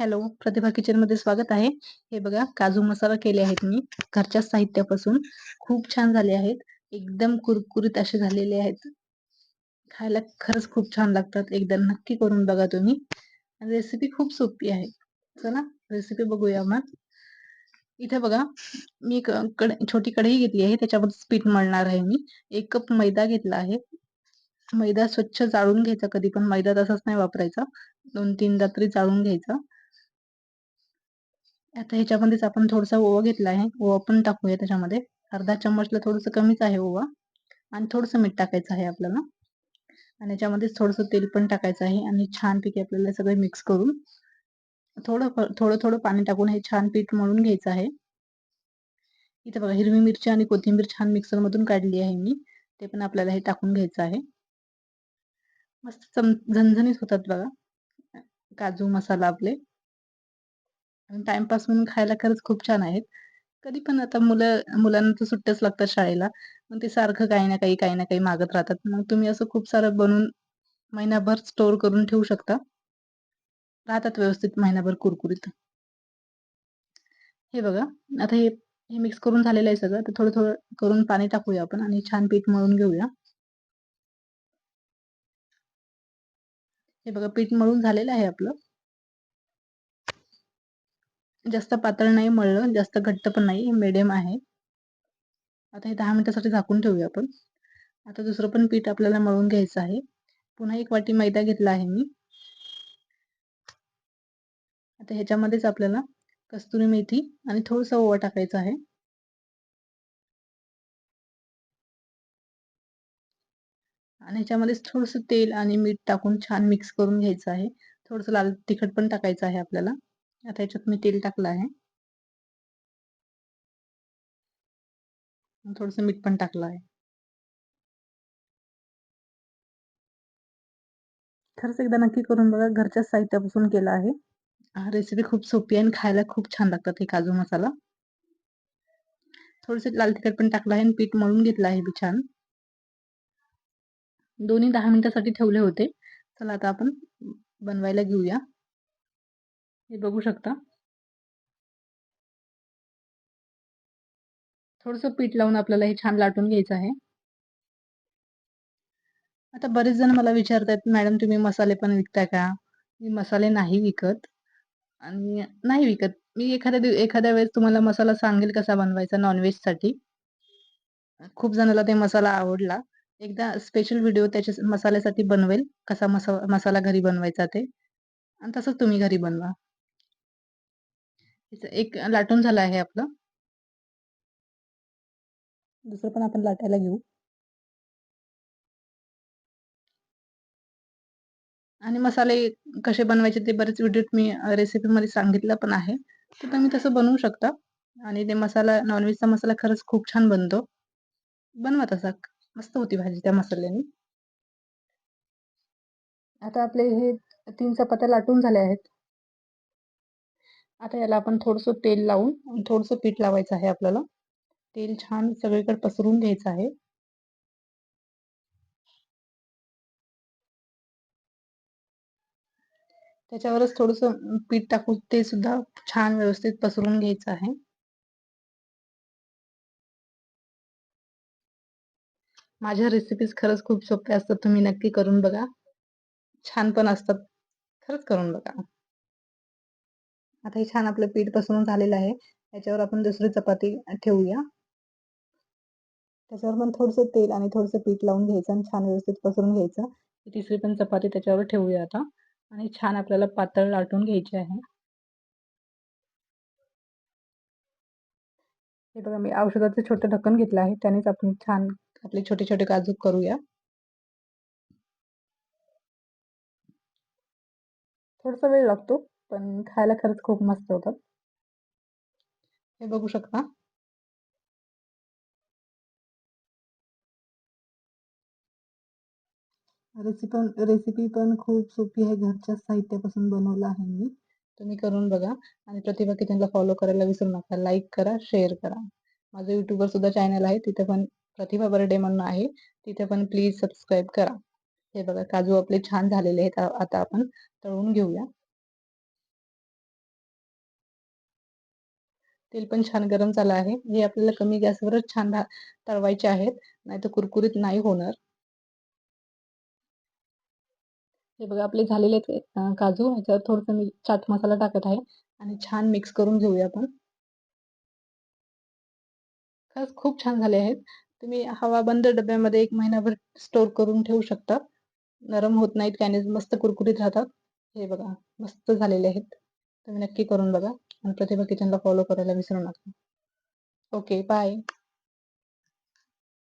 Hello प्रतिभा किचनमध्ये स्वागत आहे. हे बघा काजू मसाला केले आहेत मी. घरच्या साहित्यापासून खूप छान झाले आहेत. एकदम कुरकुरीत असे झालेले आहेत. खायला खरंच खूप छान लागतात. एकदा नक्की करून बघा तुम्ही. रेसिपी खूप सोपी आहे. चला रेसिपी बघूया मग इथे बघा मी कडे छोटी कढई घेतली आहे. त्याच्यामध्ये पीठ मळणार आहे मी. एक कप मैदा घेतला आहे. मैदा स्वच्छ जाळून घ्यायचा कधी पण. मैदा तसाच नाही वापरायचा. दोन तीनदा तरी जाळून घ्यायचा. आता ह्याच्यामध्येच आपण थोडासा ओवा घेतला आहे. ओवा पण टाकूया त्याच्यामध्ये. अर्धा चम्मचला थोडस कमीच आहे ओवा. आणि थोडस मीठ टाकायचं आहे आपल्याला. आणि याच्यामध्येच थोडस तेल पण टाकायचं आहे. आणि छानपैकी आपल्याला सगळं मिक्स करून थोडं थोडं थोडं पाणी टाकून हे छान पीठ मळून घ्यायचं आहे. इथे बघा हिरवी मिरची आणि कोथिंबीर छान मिक्सर मधून काढली आहे मी. ते पण आपल्याला हे टाकून घ्यायचं आहे. मस्त झणझणीत होतात बघा. काजू मसाला आपले. टाइमपास म्हणून खायला खरंच खूप छान आहेत. कधी पण आता मुलं मुलांना तर सुट्ट्याच लागतात शाळेला मग ते सारखं काही ना काही काही ना काही मागत राहतात. मग तुम्ही असं खूप सारं बनवून महिनाभर स्टोअर करून ठेवू शकता. राहतात व्यवस्थित महिनाभर कुरकुरीत. हे बघा आता हे हे मिक्स करून झालेलं आहे सगळं. तर थोडं थोडं करून पाणी टाकूया आपण आणि छान पीठ मळून घेऊया. हे बघा पीठ मळून झालेलं आहे आपलं. जास्त पातळ नाही मळलं जास्त घट्ट पण नाही मिडियम आहे. आता हे दहा मिनिटासाठी झाकून ठेवूया आपण. आता दुसरं पण पीठ आपल्याला मळून घ्यायचं आहे. पुन्हा एक वाटी मैदा घेतला आहे मी. आता ह्याच्यामध्येच आपल्याला कस्तुरी मेथी आणि थोडस ओवा टाकायचं आहे. आणि ह्याच्यामध्येच थोडस तेल आणि मीठ टाकून छान मिक्स करून घ्यायचं आहे. थोडस लाल तिखट पण टाकायचं आहे आपल्याला. आता याच्यात मी तेल टाकलं आहे. थोडस मीठ पण टाकलं आहे. खरंच एकदा नक्की करून बघा घरच्या साहित्यापासून केला आहे. हा रेसिपी खूप सोपी आहे आणि खायला खूप छान लागतात हे काजू मसाला. थोडस लाल तिखट पण टाकलं आहे आणि पीठ मळून घेतलं आहे बी छान. दोन्ही दहा मिनिटासाठी ठेवले होते. चला आता आपण बनवायला घेऊया. हे बघू शकता. थोडस पीठ लावून आपल्याला हे छान लाटून घ्यायचं आहे. आता बरेच जण मला विचारतात मॅडम तुम्ही मसाले पण विकता का? मी मसाले नाही विकत. आणि नाही विकत. मी एखाद्या एखाद्या वेळेस तुम्हाला मसाला सांगेल कसा बनवायचा नॉनव्हेजसाठी. खूप जणाला ते मसाला आवडला. एकदा स्पेशल व्हिडिओ त्याच्या मसाल्यासाठी बनवेल कसा मसा मसाला घरी बनवायचा ते. आणि तसंच तुम्ही घरी बनवा. एक लाटून झालं आहे आपलं. दुसरं पण आपण लाटायला घेऊ. आणि मसाले कसे बनवायचे ते बरेच व्हिडिओ मी रेसिपीमध्ये सांगितलं पण आहे. तर तुम्ही तसं बनवू शकता. आणि ते मसाला नॉनव्हेजचा मसाला खरंच खूप छान बनतो. बनवा तसा. मस्त होती भाजी त्या मसाल्याने. आता आपले हे तीन चपात्या लाटून झाले आहेत. आता याला आपण थोडस तेल लावून थोडस पीठ लावायचं आहे आपल्याला. तेल छान सगळीकडे पसरून घ्यायचं आहे. त्याच्यावरच थोडस पीठ टाकून ते सुद्धा छान व्यवस्थित पसरून घ्यायचं आहे. माझ्या रेसिपीज खरंच खूप सोप्या असतात. तुम्ही नक्की करून बघा. छान पण असतात. खरंच करून बघा. आता हे छान आपलं पीठ पसरून झालेलं आहे. याच्यावर आपण दुसरी चपाती ठेवूया. त्याच्यावर पण थोडस तेल आणि थोडस पीठ लावून घ्यायचं आणि छान व्यवस्थित पसरून घ्यायचं. तिसरी पण चपाती त्याच्यावर ठेवूया आता. आणि छान आपल्याला पातळ लाटून घ्यायची आहे. हे बघा मी औषधाचं छोटं ढक्कन घेतलं आहे. त्यानेच आपण छान आपले छोटे छोटे काजू करूया. थोडासा वेळ लागतो. पण खायला खरंच खूप मस्त होतात. हे बघू शकता. रेसिपी पण रेसिपी पण खूप सोपी आहे. घरच्या साहित्यापासून बनवलं आहे मी. तुम्ही करून बघा. आणि प्रतिभा किचनला फॉलो करायला विसरू नका. लाईक करा शेअर करा. माझं युट्यूबवर सुद्धा चॅनल आहे. तिथे पण प्रतिभा बर्डे म्हणून आहे. तिथे पण प्लीज सबस्क्राईब करा. हे बघा काजू आपले छान झालेले आहेत. आता आपण तळून घेऊया. तेल पण छान गरम झालं आहे. हे आपल्याला कमी गॅसवरच छान तळवायचे आहेत. नाहीतर कुरकुरीत नाही होणार. हे बघा आपले झालेले काजू ह्याच्यावर थोडंसं मी चाट मसाला टाकत आहे. आणि छान मिक्स करून घेऊया आपण. खरंच खूप छान झाले आहेत. तुम्ही हवा बंद डब्यामध्ये एक महिनाभर स्टोर करून ठेवू शकता. नरम होत नाहीत काही नाही मस्त कुरकुरीत राहतात. हे बघा मस्त झालेले आहेत. तुम्ही नक्की करून बघा. आणि प्रतिभा किचनला फॉलो करायला विसरू नका. Okay bye